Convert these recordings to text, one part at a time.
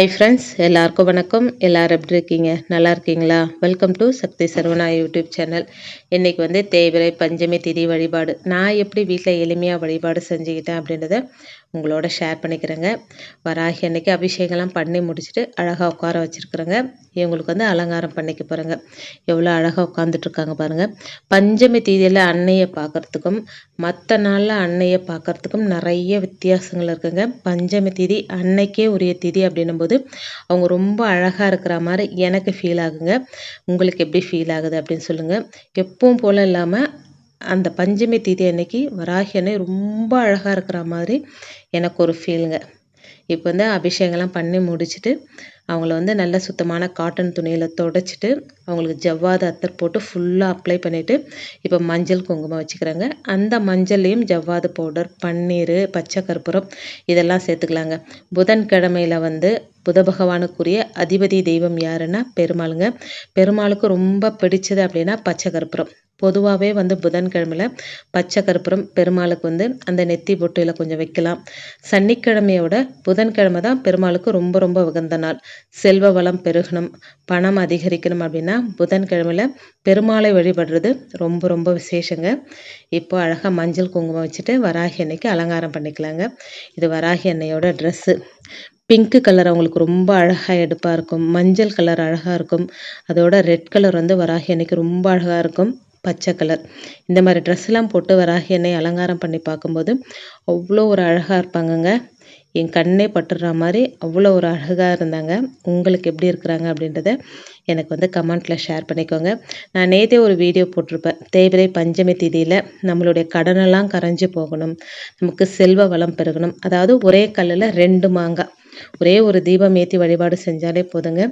Hi friends எல்லாருக்கும் வணக்கம். எல்லாரும் எப்படி இருக்கீங்க? நல்லா இருக்கீங்களா? Welcome to Sakthi Saravana YouTube channel இன்றைக்கி வந்து தேய்பிரை பஞ்சமி திதி வழிபாடு. நான் எப்படி வீட்டில் எளிமையாக வழிபாடு செஞ்சுக்கிட்டேன் அப்படின்றத உங்களோட ஷேர் பண்ணிக்கிறேங்க. வராகி அன்னைக்கு அபிஷேகம்லாம் பண்ணி முடிச்சுட்டு அழகாக உட்கார வச்சுருக்குறேங்க. இவங்களுக்கு வந்து அலங்காரம் பண்ணிக்க போகிறேங்க எவ்வளோ அழகாக உட்காந்துட்ருக்காங்க பாருங்கள் பஞ்சமி தீதியில் அன்னையை பார்க்குறதுக்கும் மற்ற நாளில் அன்னையை பார்க்குறதுக்கும் நிறைய வித்தியாசங்கள் இருக்குங்க. பஞ்சமி தீதி அன்னைக்கே உரிய திதி அப்படின்னும்போது அவங்க ரொம்ப அழகாக இருக்கிற மாதிரி எனக்கு ஃபீல் ஆகுங்க. உங்களுக்கு எப்படி ஃபீல் ஆகுது அப்படின்னு சொல்லுங்கள் எப்பவும் போல் இல்லாமல் அந்த பஞ்சமி தீதி அன்னைக்கு வராகி அன்னை ரொம்ப அழகாக இருக்கிற மாதிரி எனக்கு ஒரு ஃபீலுங்க இப்போ வந்து அபிஷேகம்லாம் பண்ணி முடிச்சுட்டு அவங்கள வந்து நல்ல சுத்தமான காட்டன் துணியில் தொடச்சிட்டு அவங்களுக்கு ஜவ்வாது அத்தர் போட்டு ஃபுல்லாக அப்ளை பண்ணிவிட்டு இப்போ மஞ்சள் குங்குமம் வச்சுக்கிறாங்க. அந்த மஞ்சள்லேயும் ஜவ்வாது பவுடர் பன்னீர் பச்சை கற்பூரம் இதெல்லாம் சேர்த்துக்கலாங்க. புதன்கிழமையில் வந்து புத பகவானுக்குரிய அதிபதி தெய்வம் யாருன்னா பெருமாளுங்க. பெருமாளுக்கு ரொம்ப பிடிச்சது அப்படின்னா பச்சை கற்பூரம் பொதுவாகவே வந்து புதன்கிழமையில் பச்சை கற்பூரம் பெருமாளுக்கு வந்து அந்த நெத்தி பொட்டியில் கொஞ்சம் வைக்கலாம். சனிக்கிழமையோட புதன்கிழமை தான் பெருமாளுக்கு ரொம்ப ரொம்ப உகந்த நாள். செல்வ வளம் பெருகணும் பணம் அதிகரிக்கணும் அப்படின்னா புதன்கிழமையில் பெருமாளை வழிபடுறது ரொம்ப ரொம்ப விசேஷங்க. இப்போ அழகாக மஞ்சள் குங்குமம் வச்சுட்டு வராகி அன்னைக்கு அலங்காரம் பண்ணிக்கலாங்க. இது வராகி அன்னையோட ட்ரெஸ்ஸு பிங்க்கு கலர் அவங்களுக்கு ரொம்ப அழகாக எடுப்பாக இருக்கும். மஞ்சள் கலர் அழகாக இருக்கும். அதோட ரெட் கலர் வந்து வராகி அன்னைக்கு ரொம்ப அழகாக இருக்கும். பச்சை கலர். இந்த மாதிரி ட்ரெஸ்லாம் போட்டு வராகி என்னை அலங்காரம் பண்ணி பார்க்கும்போது அவ்வளோ ஒரு அழகாக இருப்பாங்கங்க. என் கண்ணே பட்டுற மாதிரி அவ்வளோ ஒரு அழகாக இருந்தாங்க. உங்களுக்கு எப்படி இருக்கிறாங்க அப்படின்றத எனக்கு வந்து கமெண்ட்டில் ஷேர் பண்ணிக்கோங்க. நான் நேற்றே ஒரு வீடியோ போட்டிருப்பேன். தேய்பிரை பஞ்சமி திதியில் நம்மளுடைய கடனெல்லாம் கரைஞ்சி போகணும். நமக்கு செல்வ வளம் பெருகணும். அதாவது ஒரே கல்லில் ரெண்டு மாங்காய். ஒரே ஒரு தீபம் ஏற்றி வழிபாடு செஞ்சாலே போதுங்க.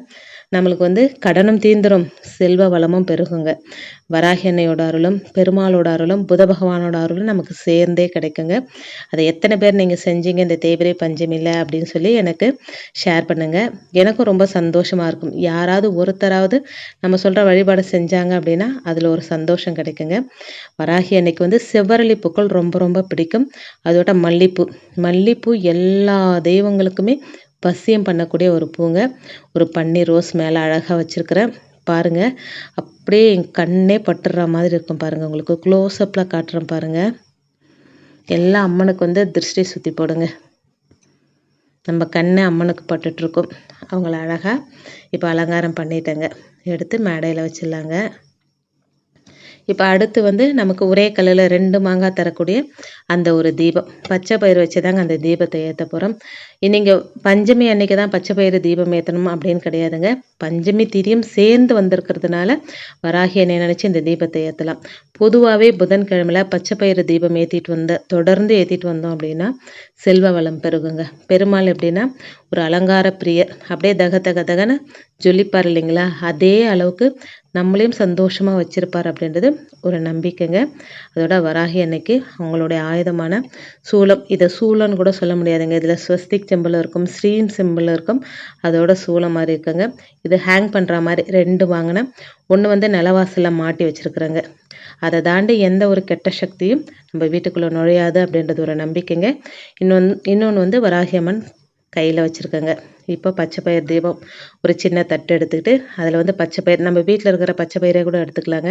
நம்மளுக்கு வந்து கடனும் தீந்துரும் செல்வ வளமும் பெருகுங்க. வராகி அன்னையோட அருளும் பெருமாளோட அருளும் புத பகவானோட அருளும் நமக்கு சேர்ந்தே கிடைக்குங்க. அதை எத்தனை பேர் நீங்கள் செஞ்சீங்க இந்த தேய்பிரை பஞ்சமில்லை அப்படின்னு சொல்லி எனக்கு ஷேர் பண்ணுங்கள் எனக்கும் ரொம்ப சந்தோஷமாக இருக்கும். யாராவது ஒருத்தராவது நம்ம சொல்கிற வழிபாடு செஞ்சாங்க அப்படின்னா அதில் ஒரு சந்தோஷம் கிடைக்குங்க. வராகி அன்னைக்கு வந்து செவ்வரளி பூக்கள் ரொம்ப ரொம்ப பிடிக்கும். அதோட மல்லிப்பூ. மல்லிப்பூ எல்லா தெய்வங்களுக்குமே பசியம் பண்ணக்கூடிய ஒரு பூங்க. ஒரு பன்னீர் ரோஸ் மேலே அழகாக வச்சுருக்கிறேன் பாருங்கள் அப்படியே என் கண்ணே பட்டுற மாதிரி இருக்கும் பாருங்கள் உங்களுக்கு க்ளோஸ்அப்பில் காட்டுறேன் பாருங்கள் எல்லா அம்மனுக்கு வந்து திருஷ்டி சுற்றி போடுங்க. நம்ம கண்ணை அம்மனுக்கு பட்டுட்ருக்கோம் அவங்கள அழகாக இப்போ அலங்காரம் பண்ணிட்டேங்க. எடுத்து மேடையில் வச்சிடலாங்க. இப்போ அடுத்து வந்து நமக்கு ஒரே கல்லில் ரெண்டு மாங்காய் தரக்கூடிய அந்த ஒரு தீபம். பச்சை பயிர் வச்சு தாங்க அந்த தீபத்தை ஏற்ற போகிறோம் நீங்கள் பஞ்சமி அன்னைக்கு தான் பச்சை பயிறு தீபம் ஏற்றணும் அப்படின்னு கிடையாதுங்க. பஞ்சமி திரியும் சேர்ந்து வந்திருக்கிறதுனால வராகி என்னை நினச்சி இந்த தீபத்தை ஏற்றலாம் பொதுவாகவே புதன்கிழமையில் பச்சை பயிறு தீபம் ஏற்றிட்டு வந்த தொடர்ந்து ஏற்றிட்டு வந்தோம் அப்படின்னா செல்வ வளம் பெருகுங்க. பெருமாள் எப்படின்னா ஒரு அலங்கார பிரியர் அப்படியே தக தக தகன்னு ஜொலிப்பார் இல்லைங்களா? அதே அளவுக்கு நம்மளையும் சந்தோஷமாக வச்சுருப்பார் அப்படின்றது ஒரு நம்பிக்கைங்க. அதோட வராகி அன்னைக்கு அவங்களுடைய ஆயுதமான சூளம் இதை சூளம்னு கூட சொல்ல முடியாதுங்க. இதில் ஸ்வஸ்திக் சிம்பிள் இருக்கும் ஸ்ரீம் சிம்பிள் இருக்கும் அதோட சூளம் மாதிரி இருக்குங்க. இது ஹேங் பண்ணுற மாதிரி ரெண்டு வாங்கினேன் ஒன்று வந்து நிலவாசலில் மாட்டி வச்சுருக்குறேங்க. அதை தாண்டி எந்த ஒரு கெட்ட சக்தியும் நம்ம வீட்டுக்குள்ளே நுழையாது அப்படின்றது ஒரு நம்பிக்கைங்க. இன்னொன்று இன்னொன்று வந்து வராகியம்மன் கையில் வச்சுருக்கேங்க. இப்போ பச்சை பயிர் தீபம் ஒரு சின்ன தட்டு எடுத்துக்கிட்டு அதில் வந்து பச்சை பயிர் நம்ம வீட்டில் இருக்கிற பச்சை பயிரை கூட எடுத்துக்கலாங்க.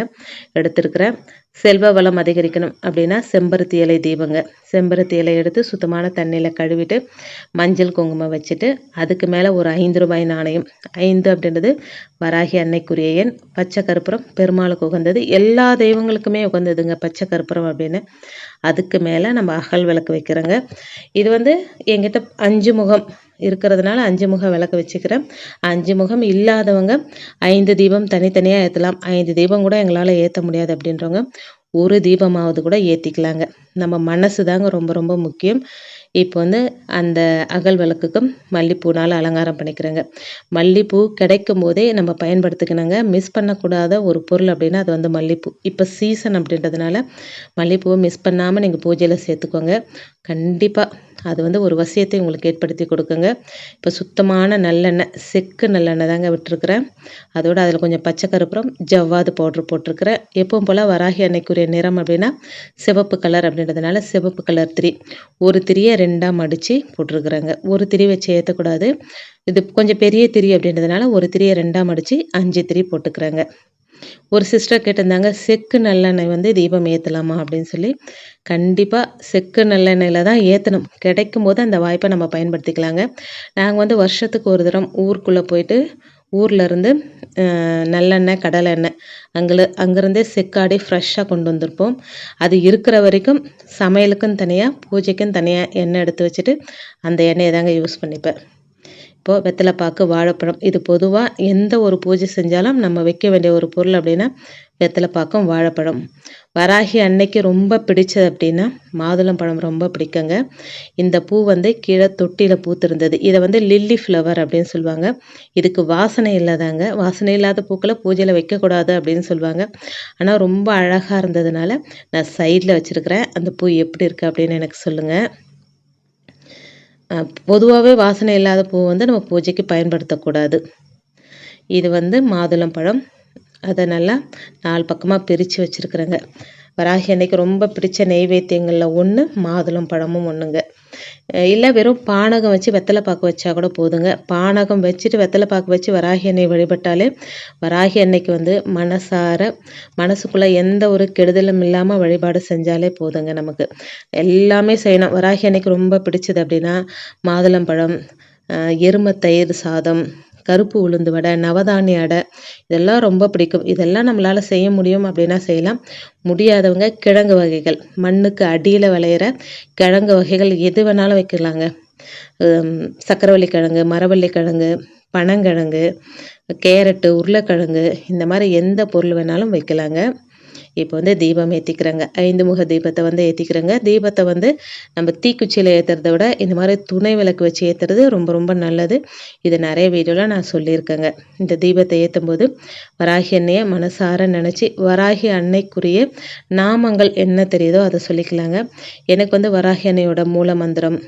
எடுத்துருக்கிறேன் செல்வ வளம் அதிகரிக்கணும் அப்படின்னா செம்பருத்தி இலை தீபங்க செம்பருத்தி இலை எடுத்து சுத்தமான தண்ணியில் கழுவிட்டு மஞ்சள் குங்குமம் வச்சுட்டு அதுக்கு மேலே ஒரு ஐந்து ரூபாய் நாணயம். ஐந்து அப்படின்றது வராகி அன்னைக்குரிய எண். பச்சை கருப்புரம் பெருமாளுக்கு உகந்தது. எல்லா தெய்வங்களுக்குமே உகந்ததுங்க பச்சை கருப்புரம் அப்படின்னு. அதுக்கு மேலே நம்ம அகல் விளக்கு வைக்கிறோங்க. இது வந்து எங்கிட்ட அஞ்சு முகம். இருக்கிறதுனால அஞ்சு முகம் விளக்கு வச்சுக்கிறேன். அஞ்சு முகம் இல்லாதவங்க ஐந்து தீபம் தனித்தனியாக ஏற்றலாம் ஐந்து தீபம் கூட எங்களால் ஏற்ற முடியாது அப்படின்றவங்க ஒரு தீபமாவது கூட ஏற்றிக்கலாங்க நம்ம மனசு தாங்க ரொம்ப ரொம்ப முக்கியம். இப்போ வந்து அந்த அகல் விளக்குக்கும் மல்லிப்பூனால் அலங்காரம் பண்ணிக்கிறேங்க. மல்லிப்பூ கிடைக்கும் போதே நம்ம பயன்படுத்திக்கணுங்க. மிஸ் பண்ணக்கூடாத ஒரு பொருள் அப்படின்னா அது வந்து மல்லிப்பூ. இப்போ சீசன் அப்படின்றதுனால மல்லிப்பூவை மிஸ் பண்ணாமல் நீங்கள் பூஜையில் சேர்த்துக்கோங்க. கண்டிப்பாக அது வந்து ஒரு வசியத்தை உங்களுக்கு ஏற்படுத்தி கொடுக்குங்க. இப்போ சுத்தமான நல்லெண்ணெய் செக்கு நல்லெண்ணெய் தாங்க விட்டுருக்குறேன். அதோட அதில் கொஞ்சம் பச்சை கருப்புறம் ஜவ்வாது பவுட்ரு போட்டிருக்கிறேன். எப்பவும் போல் வராகி அன்னைக்குரிய நிறம் அப்படின்னா சிவப்பு கலர் அப்படின்றதுனால சிவப்பு கலர் திரி. ஒரு திரியை ரெண்டாக மடித்து போட்டிருக்குறேங்க. ஒரு திரி வச்சு ஏற்றக்கூடாது இது கொஞ்சம் பெரிய திரி அப்படின்றதுனால ஒரு திரியை ரெண்டாக மடித்து அஞ்சு திரி போட்டுக்கிறேங்க. ஒரு சிஸ்டர் கேட்டிருந்தாங்க செக்கு நல்லெண்ணெய் வந்து தீபம் ஏற்றலாமா அப்படின்னு சொல்லி. கண்டிப்பாக செக்கு நல்லெண்ணெயில் தான் ஏற்றணும் கிடைக்கும் போது அந்த வாய்ப்பை நம்ம பயன்படுத்திக்கலாங்க. நாங்கள் வந்து வருஷத்துக்கு ஒரு தரம் ஊருக்குள்ளே போயிட்டு ஊரில் இருந்து நல்லெண்ணெய் கடலை எண்ணெய் அங்கே அங்கேருந்தே செக்காடி ஃப்ரெஷ்ஷாக கொண்டு வந்திருப்போம். அது இருக்கிற வரைக்கும் சமையலுக்கும் தனியாக பூஜைக்கும் தனியாக எண்ணெய் எடுத்து வச்சுட்டு அந்த எண்ணெயை தாங்க யூஸ் பண்ணிப்பேன். இப்போது வெத்தலைப்பாக்கு வாழைப்பழம் இது பொதுவாக எந்த ஒரு பூஜை செஞ்சாலும் நம்ம வைக்க வேண்டிய ஒரு பொருள் அப்படின்னா வெத்தலைப்பாக்கம் வாழைப்பழம். வராகி அன்னைக்கு ரொம்ப பிடிச்சது அப்படின்னா மாதுளம் பழம் ரொம்ப பிடிக்குங்க. இந்த பூ வந்து கீழே தொட்டியில் பூத்திருந்தது. இதை வந்து லில்லி ஃப்ளவர் அப்படின்னு சொல்லுவாங்க. இதுக்கு வாசனை இல்லாதாங்க. வாசனை இல்லாத பூக்களை பூஜையில் வைக்கக்கூடாது அப்படின்னு சொல்லுவாங்க. ஆனால் ரொம்ப அழகாக இருந்ததுனால நான் சைடில் வச்சுருக்கிறேன். அந்த பூ எப்படி இருக்குது அப்படின்னு எனக்கு சொல்லுங்கள் பொதுவாகவே வாசனை இல்லாத பூ வந்து நம்ம பூஜைக்கு பயன்படுத்தக்கூடாது. இது வந்து மாதுளம்பழம். அதை நல்லா நாலு பக்கமாக பிரித்து வச்சுருக்குறேங்க. வராகி அன்னைக்கு ரொம்ப பிடிச்ச நெய்வேத்தியங்களில் ஒன்று மாதுளம் பழமும் ஒன்றுங்க இல்லை வெறும் பானகம் வச்சு வெத்தலை பாக்கு வச்சா கூட போதுங்க. பானகம் வச்சுட்டு வெத்தலை பாக்கு வச்சு வராகி அன்னை வழிபட்டாலே வராகி அன்னைக்கு வந்து மனசார மனசுக்குள்ளே எந்த ஒரு கெடுதலும் இல்லாமல் வழிபாடு செஞ்சாலே போதுங்க நமக்கு. எல்லாமே செய்யணும். வராகி அன்னைக்கு ரொம்ப பிடிச்சது அப்படின்னா மாதுளம்பழம் எருமை தயிர் சாதம் கருப்பு உளுந்து வடை நவதானிய அடை இதெல்லாம் ரொம்ப பிடிக்கும். இதெல்லாம் நம்மளால் செய்ய முடியும் அப்படின்னா செய்யலாம். முடியாதவங்க கிழங்கு வகைகள் மண்ணுக்கு அடியில் விளையிற கிழங்கு வகைகள் எது வேணாலும் வைக்கலாங்க. சக்கரவள்ளி கிழங்கு மரவள்ளி கிழங்கு பனங்கிழங்கு கேரட்டு உருளைக்கிழங்கு இந்த மாதிரி எந்த பொருள் வேணாலும் வைக்கலாங்க. இப்போ வந்து தீபம் ஏற்றிக்கிறேங்க ஐந்து முக தீபத்தை வந்து ஏற்றிக்கிறேங்க தீபத்தை வந்து நம்ம தீக்குச்சியில் ஏற்றுறத விட இந்த மாதிரி துணை விளக்கு வச்சு ஏற்றுறது ரொம்ப ரொம்ப நல்லது. இது நிறைய வீடியோவில் நான் சொல்லியிருக்கேங்க. இந்த தீபத்தை ஏற்றும் போது வராகி அன்னையை மனசார நினச்சி வராகி அன்னைக்குரிய நாமங்கள் என்ன தெரியுதோ அதை சொல்லிக்கலாங்க. எனக்கு வந்து வராகி அன்னையோட மூல மந்திரம்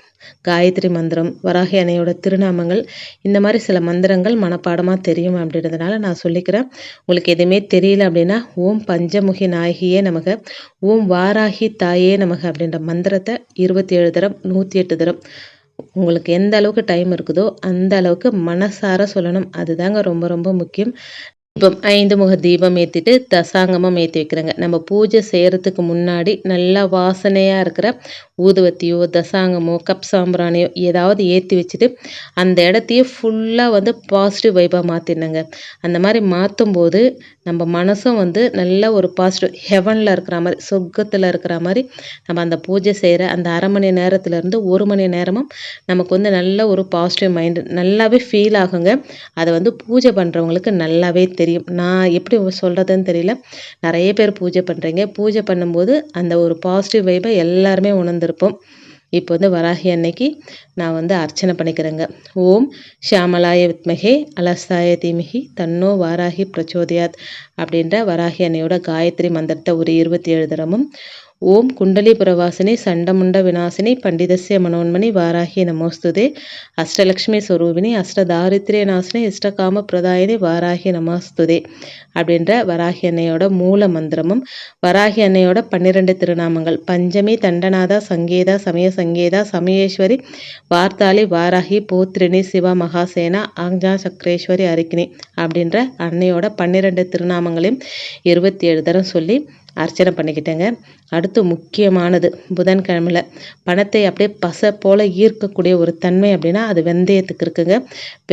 காயத்ரி மந்திரம் வராகி அணையோட திருநாமங்கள் இந்த மாதிரி சில மந்திரங்கள் மனப்பாடமாக தெரியும் அப்படின்றதுனால நான் சொல்லிக்கிறேன். உங்களுக்கு எதுவுமே தெரியல அப்படின்னா ஓம் பஞ்சமுகி நாயகியே நமக ஓம் வாராகி தாயே நமக அப்படின்ற மந்திரத்தை இருபத்தி ஏழு தரம் நூற்றி எட்டு தரம் உங்களுக்கு எந்த அளவுக்கு டைம் இருக்குதோ அந்த அளவுக்கு மனசார சொல்லணும். அதுதாங்க ரொம்ப ரொம்ப முக்கியம். இப்போ ஐந்து முக தீபம் ஏற்றிட்டு தசாங்கமும் ஏற்றி வைக்கிறேங்க. நம்ம பூஜை செய்கிறதுக்கு முன்னாடி நல்லா வாசனையாக இருக்கிற ஊதுவத்தியோ தசாங்கமோ கப் சாம்பிராணியோ ஏதாவது ஏற்றி வச்சுட்டு அந்த இடத்தையே ஃபுல்லாக வந்து பாசிட்டிவ் வைப்பாக மாற்றிடுங்க அந்த மாதிரி மாற்றும் போது நம்ம மனசும் வந்து நல்ல ஒரு பாசிட்டிவ் ஹெவனில் இருக்கிற மாதிரி சொர்க்கத்தில் இருக்கிற மாதிரி நம்ம அந்த பூஜை செய்கிற அந்த அரை மணி நேரத்துலேருந்து ஒரு மணி நேரமும் நமக்கு வந்து நல்ல ஒரு பாசிட்டிவ் மைண்டு நல்லாவே ஃபீல் ஆகுங்க. அதை வந்து பூஜை பண்ணுறவங்களுக்கு நல்லாவே தெரியும். நான் எப்படி சொல்கிறதுன்னு தெரியல. நிறைய பேர் பூஜை பண்ணுறீங்க பூஜை பண்ணும்போது அந்த ஒரு பாசிட்டிவ் வைப்பை எல்லாருமே உணர்ந்திருப்போம். இப்போ வந்து வராகி அன்னைக்கு நான் வந்து அர்ச்சனை பண்ணிக்கிறேங்க. ஓம் ஷியாமலாய வித்மகே அலசாய தீமிகி தன்னோ வாராகி பிரச்சோதயாத் அப்படின்ற வராகி அன்னையோட காயத்ரி மந்திரத்தை ஒரு இருபத்தி ஏழு தரமும் ஓம் குண்டலிபுரவாசினி சண்டமுண்ட விநாசினி பண்டிதசிய மனோன்மணி வாராகி நமோஸ்துதே. அஷ்டலக்ஷ்மி ஸ்வரூபிணி அஷ்டதாரித்ரிய நாசினி இஷ்டகாம பிரதாயினி வாராகி நமோஸ்துதே. அப்படின்ற வராகி அன்னையோட மூல மந்திரமும் வராகி அன்னையோட பன்னிரெண்டு திருநாமங்கள். பஞ்சமி தண்டநாதா சங்கேதா சமய சங்கேதா சமயேஸ்வரி வார்த்தாளி வாராகி போத்ரிணி சிவா மகாசேனா ஆங்ஜா சக்கரேஸ்வரி அரிக்கினி. அப்படின்ற அன்னையோட பன்னிரெண்டு திருநாமங்களையும் இருபத்தி ஏழு தரம் சொல்லி அர்ச்சனை பண்ணிக்கிட்டேங்க. அடுத்து முக்கியமானது புதன்கிழமையில் பணத்தை அப்படியே பசை போல் ஈர்க்கக்கூடிய ஒரு தன்மை அப்படின்னா அது வெந்தயத்துக்கு இருக்குங்க.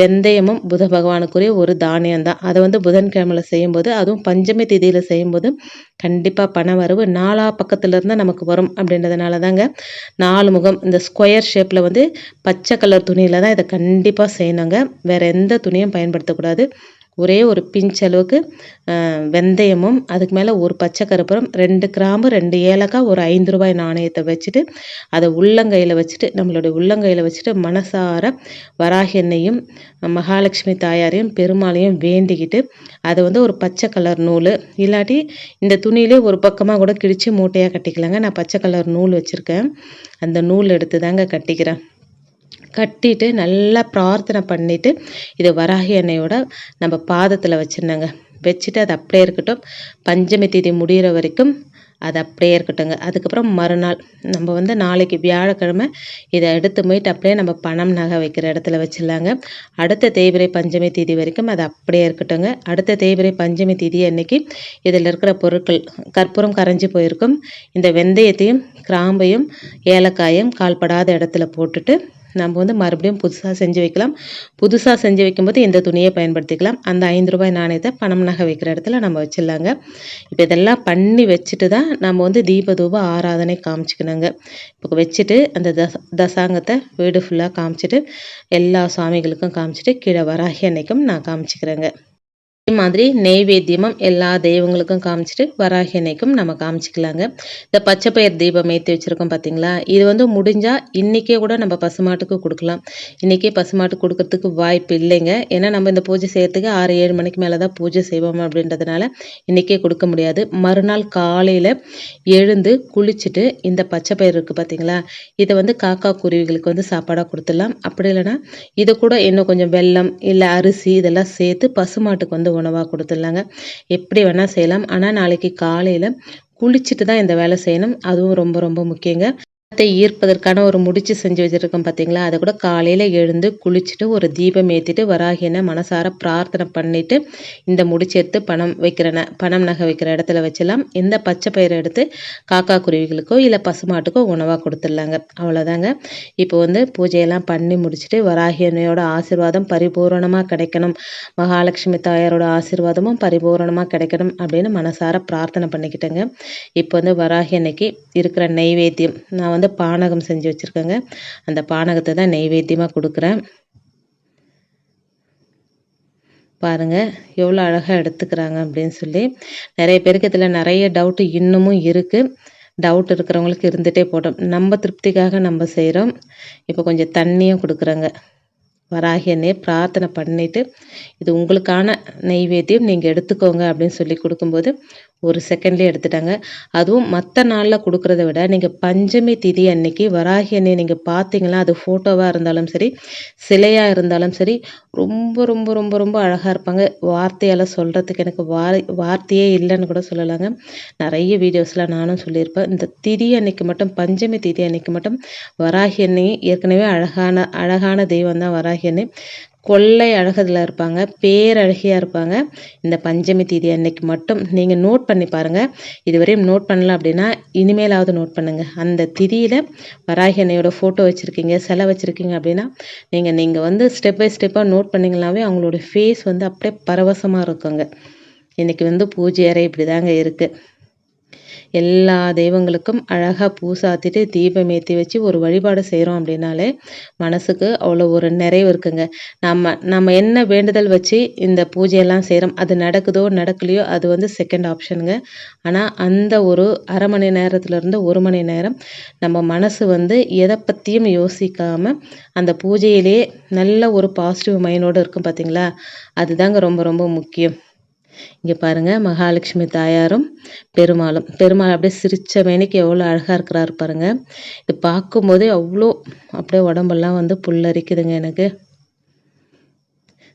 வெந்தயமும் புத பகவானுக்குரிய ஒரு தானியம் தான் அதை வந்து புதன்கிழமையில் செய்யும்போது அதுவும் பஞ்சமி திதியில் செய்யும்போது கண்டிப்பாக பண வரவு நாலா பக்கத்துலேருந்து நமக்கு வரும் அப்படின்றதுனால தாங்க நாலு முகம் இந்த ஸ்கொயர் ஷேப்பில் வந்து பச்சை கலர் துணியில் தான் இதை கண்டிப்பாக செய்யணுங்க. வேறு எந்த துணியும் பயன்படுத்தக்கூடாது. ஒரே ஒரு பிஞ்ச் அளவுக்கு வெந்தயமும் அதுக்கு மேலே ஒரு பச்சை கருப்பரம் ரெண்டு கிராம்பு ரெண்டு ஏலக்காய் ஒரு ஐந்து ரூபாய் நாணயத்தை வச்சுட்டு அதை உள்ளங்கையில் வச்சுட்டு நம்மளுடைய உள்ளங்கையில் வச்சுட்டு மனசார வராகி எண்ணெயும் மகாலட்சுமி தாயாரையும் பெருமாளையும் வேண்டிக்கிட்டு அதை வந்து ஒரு பச்சை கலர் நூல் இல்லாட்டி இந்த துணியிலே ஒரு பக்கமாக கூட கிழிச்சு மூட்டையாக கட்டிக்கலாங்க. நான் பச்சை கலர் நூல் வச்சுருக்கேன். அந்த நூல் எடுத்து தாங்க கட்டிக்கிறேன். கட்டிட்டு நல்லா பிரார்த்தனை பண்ணிவிட்டு இது வராகி எண்ணெயோட நம்ம பாதத்தில் வச்சுருந்தாங்க வச்சுட்டு அது அப்படியே இருக்கட்டும். பஞ்சமி தேதி முடிகிற வரைக்கும் அது அப்படியே இருக்கட்டுங்க அதுக்கப்புறம் மறுநாள் நம்ம வந்து நாளைக்கு வியாழக்கிழமை இதை எடுத்து போயிட்டு அப்படியே நம்ம பணம் நகை வைக்கிற இடத்துல வச்சிடலாங்க. அடுத்த தேய்பிரை பஞ்சமி தேதி வரைக்கும் அது அப்படியே இருக்கட்டுங்க அடுத்த தேய்பிரை பஞ்சமி தேதி அன்னைக்கு இதில் இருக்கிற பொருட்கள் கற்பூரம் கரைஞ்சி போயிருக்கும். இந்த வெந்தயத்தையும் கிராம்பையும் ஏலக்காயும் கால்படாத இடத்துல போட்டுட்டு நம்ம வந்து மறுபடியும் புதுசாக செஞ்சு வைக்கலாம். புதுசாக செஞ்சு வைக்கும்போது இந்த துணியை பயன்படுத்திக்கலாம். அந்த ஐந்து ரூபாய் நாணயத்தை பணம் நகை வைக்கிற இடத்துல நம்ம வச்சிடலாங்க. இப்போ இதெல்லாம் பண்ணி வச்சுட்டு தான் நம்ம வந்து தீப தூப ஆராதனை காமிச்சிக்கணுங்க. இப்போ வச்சுட்டு அந்த தச தசாங்கத்தை வீடு ஃபுல்லாக காமிச்சிட்டு எல்லா சாமிகளுக்கும் காமிச்சிட்டு கீழே வராகி அன்னைக்கும் நான் காமிச்சிக்கிறேங்க. இதே மாதிரி நெய்வேத்தியமும் எல்லா தெய்வங்களுக்கும் காமிச்சிட்டு வராகி அன்னைக்கும் நம்ம காமிச்சிக்கலாங்க. இந்த பச்சை பயிர் தீபம் ஏற்றி வச்சுருக்கோம் பார்த்தீங்களா இது வந்து முடிஞ்சால் இன்றைக்கே கூட நம்ம பசுமாட்டுக்கு கொடுக்கலாம். இன்றைக்கே பசுமாட்டுக்கு கொடுக்கறதுக்கு வாய்ப்பு இல்லைங்க. ஏன்னா நம்ம இந்த பூஜை செய்யறதுக்கு ஆறு ஏழு மணிக்கு மேலே தான் பூஜை செய்வோம் அப்படின்றதுனால இன்றைக்கே கொடுக்க முடியாது. மறுநாள் காலையில் எழுந்து குளிச்சுட்டு இந்த பச்சை பயிர் இருக்குது பார்த்தீங்களா இதை வந்து காக்கா குருவிகளுக்கு வந்து சாப்பாடாக கொடுத்துடலாம். அப்படி இல்லைன்னா இதை கூட இன்னும் கொஞ்சம் வெல்லம் இல்லை அரிசி இதெல்லாம் சேர்த்து பசுமாட்டுக்கு வந்து உணவாக கொடுத்துடலாங்க. எப்படி வேணால் செய்யலாம். ஆனால் நாளைக்கு காலையில் குளிச்சுட்டு தான் இந்த வேலை செய்யணும். அதுவும் ரொம்ப ரொம்ப முக்கியங்க. பணத்தை ஈர்ப்பதற்கான ஒரு முடிச்சு செஞ்சு வச்சுருக்கோம் பார்த்தீங்களா அதை கூட காலையில் எழுந்து குளிச்சுட்டு ஒரு தீபம் ஏற்றிட்டு வராகின மனசார பிரார்த்தனை பண்ணிவிட்டு இந்த முடிச்சு எடுத்து பணம் வைக்கிற பணம் நகை வைக்கிற இடத்துல வச்சலாம் இந்த பச்சை பயிரை எடுத்து காக்கா குருவிகளுக்கோ இல்லை பசுமாட்டுக்கோ உணவாக கொடுத்துடலாங்க. அவ்வளோதாங்க இப்போ வந்து பூஜையெல்லாம் பண்ணி முடிச்சுட்டு வராகியனையோட ஆசிர்வாதம் பரிபூரணமாக கிடைக்கணும். மகாலட்சுமி தாயாரோட ஆசிர்வாதமும் பரிபூரணமாக கிடைக்கணும் அப்படின்னு மனசார பிரார்த்தனை பண்ணிக்கிட்டேங்க. இப்போ வந்து வராகி அன்னைக்கு இருக்கிற நெய்வேத்தியம். நான் வந்து பானகம் செஞ்சு வச்சுருக்கேங்க. அந்த பானகத்தை தான் நெய்வேத்தியமாக கொடுக்குறேன். பாருங்கள் எவ்வளோ அழகாக எடுத்துக்கிறாங்க அப்படின்னு சொல்லி. நிறைய பேருக்கு இதில் நிறைய டவுட்டு இன்னமும் இருக்குது டவுட் இருக்கிறவங்களுக்கு இருந்துகிட்டே போட்டோம். நம்ம திருப்திக்காக நம்ம செய்கிறோம் இப்போ கொஞ்சம் தண்ணியும் கொடுக்குறேங்க. வராகி பிரார்த்தனை பண்ணிவிட்டு இது உங்களுக்கான நெய்வேத்தியம் நீங்கள் எடுத்துக்கோங்க அப்படின்னு சொல்லி கொடுக்கும்போது ஒரு செகண்ட்லேயே எடுத்துட்டாங்க. அதுவும் மற்ற நாளில் கொடுக்குறத விட நீங்கள் பஞ்சமி திதி அன்னைக்கு வராகி அன்னை நீங்கள் பார்த்தீங்களா? அது ஃபோட்டோவாக இருந்தாலும் சரி சிலையாக இருந்தாலும் சரி ரொம்ப ரொம்ப ரொம்ப ரொம்ப அழகாக இருப்பாங்க. வார்த்தையால் சொல்கிறதுக்கு எனக்கு வார் வார்த்தையே இல்லைன்னு கூட சொல்லலாங்க. நிறைய வீடியோஸில் நானும் சொல்லியிருப்பேன். இந்த திதி அன்னைக்கு மட்டும் பஞ்சமி திதி அன்னைக்கு மட்டும் வராகி அன்னை ஏற்கனவே அழகான அழகான தெய்வம் தான் வராகி அன்னை. கொள்ளை அழகதில் இருப்பாங்க பேரழகியாக இருப்பாங்க. இந்த பஞ்சமி தீதி அன்னைக்கு மட்டும் நீங்கள் நோட் பண்ணி பாருங்கள் இதுவரையும் நோட் பண்ணல அப்படின்னா இனிமேலாவது நோட் பண்ணுங்கள் அந்த திதியில் வராகி அன்னையோட ஃபோட்டோ வச்சுருக்கீங்க சிலை வச்சுருக்கீங்க அப்படின்னா நீங்கள் நீங்கள் வந்து ஸ்டெப் பை ஸ்டெப்பாக நோட் பண்ணிங்கனாவே அவங்களோட ஃபேஸ் வந்து அப்படியே பரவசமாக இருக்குங்க. இன்றைக்கி வந்து பூஜை அறை இப்படி தாங்க இருக்குது எல்லா தெய்வங்களுக்கும் அழகாக பூசாத்திட்டு தீபம் ஏற்றி வச்சு ஒரு வழிபாடு செய்கிறோம் அப்படின்னாலே மனசுக்கு அவ்வளோ ஒரு நிறைவு இருக்குங்க. நம்ம நம்ம என்ன வேண்டுதல் வச்சு இந்த பூஜையெல்லாம் செய்கிறோம் அது நடக்குதோ நடக்கலையோ அது வந்து செகண்ட் ஆப்ஷனுங்க ஆனால் அந்த ஒரு அரை மணி நேரத்துலேருந்து ஒரு மணி நேரம் நம்ம மனசு வந்து எதை பற்றியும் யோசிக்காமல் அந்த பூஜையிலே நல்ல ஒரு பாசிட்டிவ் மைண்டோடு இருக்கும் பார்த்தீங்களா அதுதாங்க ரொம்ப ரொம்ப முக்கியம். இங்கே பாருங்கள் மகாலட்சுமி தாயாரும் பெருமாளும். பெருமாள் அப்படியே சிரித்த மேனிக்கு எவ்வளோ அழகாக இருக்கிறாரு பாருங்கள் இது பார்க்கும்போதே அவ்வளோ அப்படியே உடம்பெல்லாம் வந்து புல்லரிக்குதுங்க எனக்கு.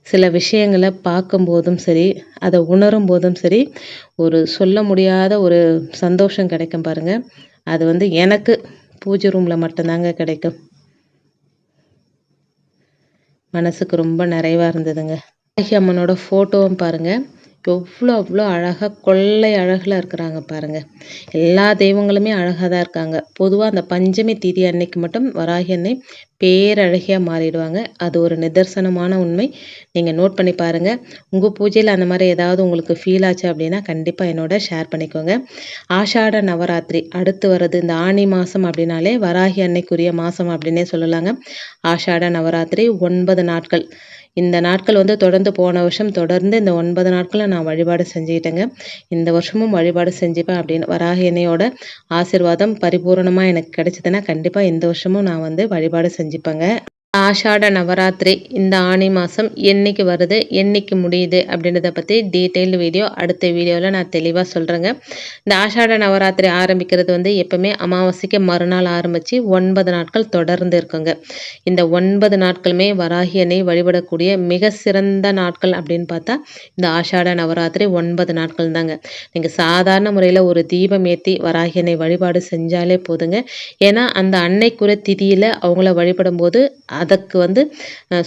சில விஷயங்களை பார்க்கும்போதும் சரி அதை உணரும் போதும் சரி ஒரு சொல்ல முடியாத ஒரு சந்தோஷம் கிடைக்கும் பாருங்கள் அது வந்து எனக்கு பூஜை ரூமில் மட்டும்தாங்க கிடைக்கும். மனசுக்கு ரொம்ப நிறைவாக இருந்ததுங்க. அம்மனோட ஃபோட்டோவும் பாருங்கள் எவ்வளோ அவ்வளோ அழகாக கொள்ளை அழகில் இருக்கிறாங்க பாருங்கள் எல்லா தெய்வங்களுமே அழகாக தான் இருக்காங்க. பொதுவாக அந்த பஞ்சமி திதி அன்னைக்கு மட்டும் வராகி அன்னை பேரழகியாக மாறிடுவாங்க. அது ஒரு நிதர்சனமான உண்மை. நீங்கள் நோட் பண்ணி பாருங்கள் உங்கள் பூஜையில் அந்த மாதிரி ஏதாவது உங்களுக்கு ஃபீல் ஆச்சு அப்படின்னா கண்டிப்பாக என்னோட ஷேர் பண்ணிக்கோங்க. ஆஷாட நவராத்திரி அடுத்து வர்றது இந்த ஆணி மாதம் அப்படின்னாலே வராகி அன்னைக்குரிய மாதம் அப்படின்னே சொல்லலாங்க. ஆஷாட நவராத்திரி ஒன்பது நாட்கள். இந்த நாட்கள் வந்து தொடர்ந்து போன வருஷம் தொடர்ந்து இந்த ஒன்பது நாட்களில் நான் வழிபாடு செஞ்சுக்கிட்டேங்க. இந்த வருஷமும் வழிபாடு செஞ்சுப்பேன் அப்படின்னு வராகினையோட ஆசிர்வாதம் பரிபூர்ணமாக எனக்கு கிடைச்சதுன்னா கண்டிப்பாக இந்த வருஷமும் நான் வந்து வழிபாடு செஞ்சுப்பேங்க. ஆஷாட நவராத்திரி இந்த ஆணி மாதம் என்னைக்கு வருது என்னைக்கு முடியுது அப்படின்றத பற்றி டீட்டெயில்டு வீடியோ அடுத்த வீடியோவில் நான் தெளிவாக சொல்கிறேங்க இந்த ஆஷாட நவராத்திரி ஆரம்பிக்கிறது வந்து எப்போவுமே அமாவாசைக்கு மறுநாள் ஆரம்பித்து ஒன்பது நாட்கள் தொடர்ந்து இருக்குங்க. இந்த ஒன்பது நாட்களுமே வராகி வழிபடக்கூடிய மிக சிறந்த நாட்கள் அப்படின்னு பார்த்தா இந்த ஆஷாட நவராத்திரி ஒன்பது நாட்கள் தாங்க. நீங்கள் சாதாரண முறையில் ஒரு தீபம் ஏற்றி வராகி அணை வழிபாடு செஞ்சாலே போதுங்க. ஏன்னா அந்த அன்னைக்குற திதியில் அவங்கள வழிபடும் போது அதற்கு வந்து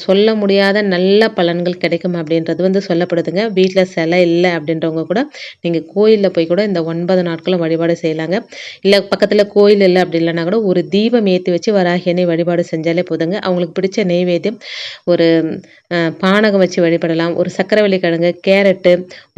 சொல்ல முடியாத நல்ல பலன்கள் கிடைக்கும் அப்படின்றது வந்து சொல்லப்படுதுங்க. வீட்டில் சிலை இல்லை அப்படின்றவங்க கூட நீங்கள் கோயிலில் போய் கூட இந்த ஒன்பது நாட்களும் வழிபாடு செய்யலாங்க. இல்லை பக்கத்தில் கோயில் இல்லை அப்படி இல்லைனா கூட ஒரு தீபம் ஏற்றி வச்சு வராகியனை வழிபாடு செஞ்சாலே போதுங்க. அவங்களுக்கு பிடிச்ச நெய்வேத்தியம் ஒரு பானகம் வச்சு வழிபடலாம் ஒரு சக்கரவள்ளி கிழங்கு கேரட்டு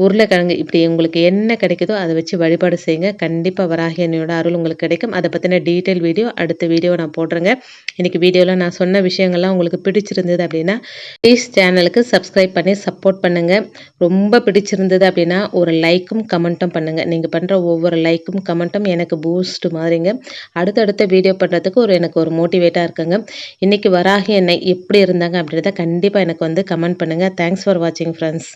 உருளைக்கிழங்கு இப்படி உங்களுக்கு என்ன கிடைக்குதோ அதை வச்சு வழிபாடு செய்யுங்க. கண்டிப்பாக வராகியனையோட அருள் உங்களுக்கு கிடைக்கும். அதை பற்றின டீட்டெயில் வீடியோ அடுத்த வீடியோ நான் போடுறேங்க. இன்றைக்கி வீடியோவில் நான் சொன்ன விஷயம் விஷயங்கள்லாம் உங்களுக்கு பிடிச்சிருந்தது அப்படின்னா ப்ளீஸ் சேனலுக்கு சப்ஸ்கிரைப் பண்ணி சப்போர்ட் பண்ணுங்கள் ரொம்ப பிடிச்சிருந்தது அப்படின்னா ஒரு லைக்கும் கமெண்ட்டும் பண்ணுங்கள் நீங்கள் பண்ணுற ஒவ்வொரு லைக்கும் கமெண்ட்டும் எனக்கு பூஸ்ட் மாதிரிங்க. அடுத்தடுத்த வீடியோ பண்ணுறதுக்கு ஒரு எனக்கு ஒரு மோட்டிவேட்டாக இருக்குங்க. இன்றைக்கி வராகி என்னை எப்படி இருந்தாங்க அப்படின்றத கண்டிப்பாக எனக்கு வந்து கமெண்ட் பண்ணுங்கள் தேங்க்ஸ் ஃபார் வாட்சிங் ஃப்ரெண்ட்ஸ்